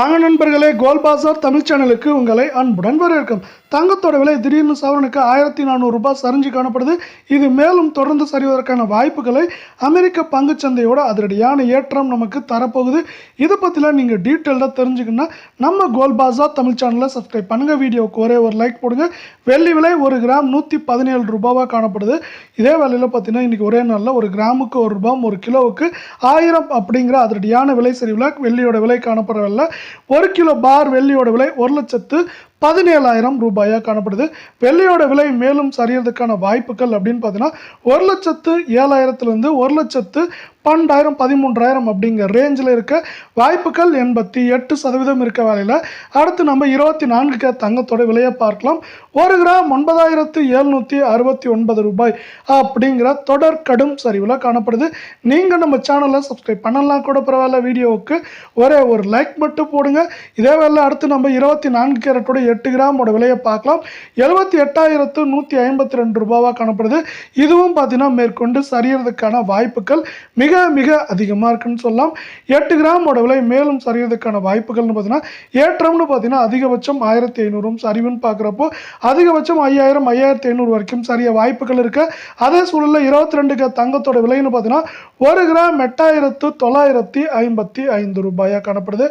வாங்க நண்பர்களே கோல் பாசார் தமிழ் சேனலுக்கு உங்களை அன்புடன் வரவேற்கும். தங்கத்தோட விலை திடீர்னு சவரனுக்கு ஆயிரத்தி நானூறு ரூபாய் சரிஞ்சு காணப்படுது. இது மேலும் தொடர்ந்து சரிவதற்கான வாய்ப்புகளை அமெரிக்க பங்குச்சந்தையோட அதிரடியான ஏற்றம் நமக்கு தரப்போகுது. இதை பற்றிலாம் நீங்கள் டீட்டெயில்டாக தெரிஞ்சுக்கணும்னா நம்ம கோல் பாசார் தமிழ் சேனலை சப்ஸ்கிரைப் பண்ணுங்கள் வீடியோவுக்கு ஒரே ஒரு லைக் போடுங்க. வெள்ளி விலை ஒரு கிராம் நூற்றி பதினேழு ரூபாவாக காணப்படுது. இதே வேலையில் பார்த்தீங்கன்னா இன்றைக்கி ஒரே நாளில் ஒரு கிராமுக்கு ஒரு ரூபாய் ஒரு கிலோவுக்கு ஆயிரம் அப்படிங்கிற அதிரடியான விலை சரிவில் வெள்ளியோட விலை காணப்படவில்லை. ஒரு கிலோ பார் வெள்ளியோட விலை ஒரு லட்சத்து பதினேழாயிரம் ரூபாயாக காணப்படுது. வெள்ளையோட விலை மேலும் சரியறதுக்கான வாய்ப்புகள் அப்படின்னு பார்த்தீங்கன்னா ஒரு லட்சத்து ஏழாயிரத்துலேருந்து ஒரு லட்சத்து பன்னெண்டாயிரம் பதிமூன்றாயிரம் அப்படிங்கிற ரேஞ்சில் இருக்க வாய்ப்புகள் எண்பத்தி எட்டு சதவீதம் இருக்க வேலையில். அடுத்து நம்ம இருபத்தி நான்கு கே தங்கத்தோட விலையை பார்க்கலாம். ஒரு கிராம் ஒன்பதாயிரத்து எழுநூற்றி அறுபத்தி ஒன்பது ரூபாய் அப்படிங்கிற தொடர் கடும் சரிவில் காணப்படுது. நீங்கள் நம்ம சேனலை சப்ஸ்கிரைப் பண்ணலாம் கூட பரவாயில்ல வீடியோவுக்கு ஒரே ஒரு லைக் மட்டும் போடுங்க. இதே வேலை அடுத்து நம்ம இருபத்தி நான்கு கேரட்டோட எட்டு கிராமோட விலையை பார்க்கலாம். எழுபத்தி எட்டாயிரத்து நூற்றி ஐம்பத்தி ரெண்டு ரூபாவாக காணப்படுது. இதுவும் பார்த்தீங்கன்னா மேற்கொண்டு சரியறதுக்கான வாய்ப்புகள் மிக மிக அதிகமாக இருக்குன்னு சொல்லலாம். எட்டு கிராமோட விலை மேலும் சரியறதுக்கான வாய்ப்புகள்னு பார்த்தீங்கன்னா ஏற்றம்னு பார்த்தீங்கன்னா அதிகபட்சம் ஆயிரத்தி ஐநூறும் சரிவுன்னு பார்க்குறப்போ அதிகபட்சம் ஐயாயிரம் ஐயாயிரத்தி ஐநூறு வரைக்கும் சரிய வாய்ப்புகள் இருக்குது அதே சூழலில் இருபத்தி ரெண்டுக்கு தங்கத்தோட விலைன்னு பார்த்தீங்கன்னா ஒரு கிராம் எட்டாயிரத்து தொள்ளாயிரத்தி ஐம்பத்தி ஐந்து ரூபாயாக காணப்படுது.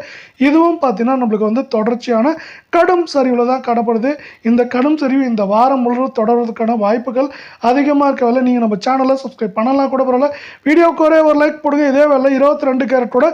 இதுவும் பார்த்தீங்கன்னா நம்மளுக்கு வந்து தொடர்ச்சியான கடும் சரி சரிவில் தான் காணப்படுது. இந்த கடும் சரிவு இந்த வாரம் முழுவதும் தொடர்வதற்கான வாய்ப்புகள் அதிகமாக இருக்க வேலை நீங்கள் நம்ம சேனலை சப்ஸ்கிரைப் பண்ணலாம் கூட பரவாயில்ல. வீடியோக்கு ஒரே ஒரு லைக் போடுங்க. இதே வேலை இருபத்தி ரெண்டு கேரட்டோட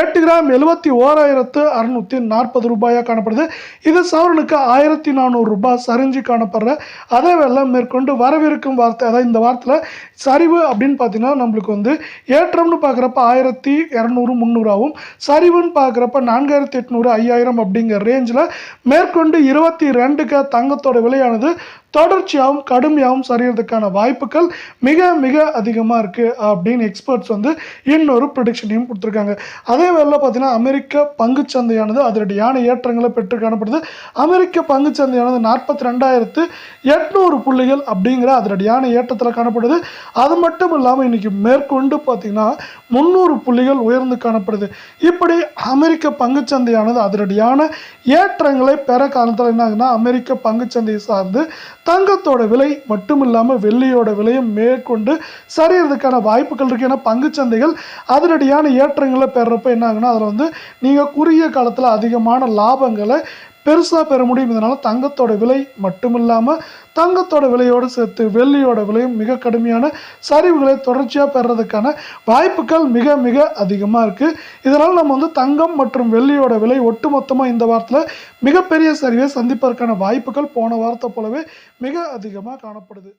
எட்டு கிராம் எழுபத்தி ஓராயிரத்து அறுநூற்றி நாற்பது ரூபாயாக காணப்படுது. இது சவரனுக்கு ஆயிரத்தி நானூறு ரூபாய் சரிஞ்சு காணப்படுற. அதே வேலை மேற்கொண்டு வரவிருக்கும் வார்த்தை அதாவது இந்த வாரத்தில் சரிவு அப்படின்னு பார்த்தீங்கன்னா நம்மளுக்கு வந்து ஏற்றம்னு பார்க்குறப்ப ஆயிரத்தி இரநூறு முந்நூறாவும் சரிவுன்னு பார்க்குறப்ப நான்காயிரத்தி எட்நூறு ஐயாயிரம் அப்படிங்கிற ரேஞ்சில் மேற்கொண்டு இருபத்தி ரெண்டுக்கு தங்கத்தோட விலையானது தொடர்ச்சியாகவும் கடுமையாகவும் சரியறதுக்கான வாய்ப்புகள் மிக மிக அதிகமாக இருக்குது அப்படின்னு எக்ஸ்பர்ட்ஸ் வந்து இன்னொரு ப்ரொடிக்ஷனையும் கொடுத்துருக்காங்க. அதே வேளையில் பார்த்தீங்கன்னா அமெரிக்க பங்குச்சந்தையானது அதிரடியான ஏற்றங்களை பெற்று காணப்படுது. அமெரிக்க பங்குச்சந்தையானது நாற்பத்தி ரெண்டாயிரத்து எட்நூறு புள்ளிகள் அப்படிங்கிற அதிரடியான ஏற்றத்தில் காணப்படுது. அது மட்டும் இல்லாமல் இன்னைக்கு மேற்கொண்டு பார்த்திங்கன்னா முந்நூறு புள்ளிகள் உயர்ந்து காணப்படுது. இப்படி அமெரிக்க பங்குச்சந்தையானது அதிரடியான ஏற்றங்களை பெற காரணத்தில் என்ன ஆகுதுன்னா அமெரிக்க பங்குச்சந்தையை சார்ந்து தங்கத்தோட விலை மட்டும் இல்லாமல் வெள்ளியோட விலையும் மேற்கொண்டு சரியறதுக்கான வாய்ப்புகள் இருக்குது ஏன்னா பங்குச்சந்தைகள் அதனடியான ஏற்றங்களை பெறப்ப என்ன ஆகுன்னா அதில் வந்து நீங்கள் குறுகிய காலத்தில் அதிகமான லாபங்களை பெருசாக பெற முடியும். இதனால் தங்கத்தோட விலை மட்டும் இல்லாமல் தங்கத்தோட விலையோடு சேர்த்து வெள்ளியோட விலையும் மிக கடுமையான சரிவுகளை தொடர்ச்சியாக பெறதுக்கான வாய்ப்புகள் மிக மிக அதிகமாக இருக்குது இதனால் நம்ம வந்து தங்கம் மற்றும் வெள்ளியோட விலை ஒட்டுமொத்தமாக இந்த வாரத்தில் மிகப்பெரிய சரிவை சந்திப்பதற்கான வாய்ப்புகள் போன வாரத்தை போலவே மிக அதிகமாக காணப்படுது.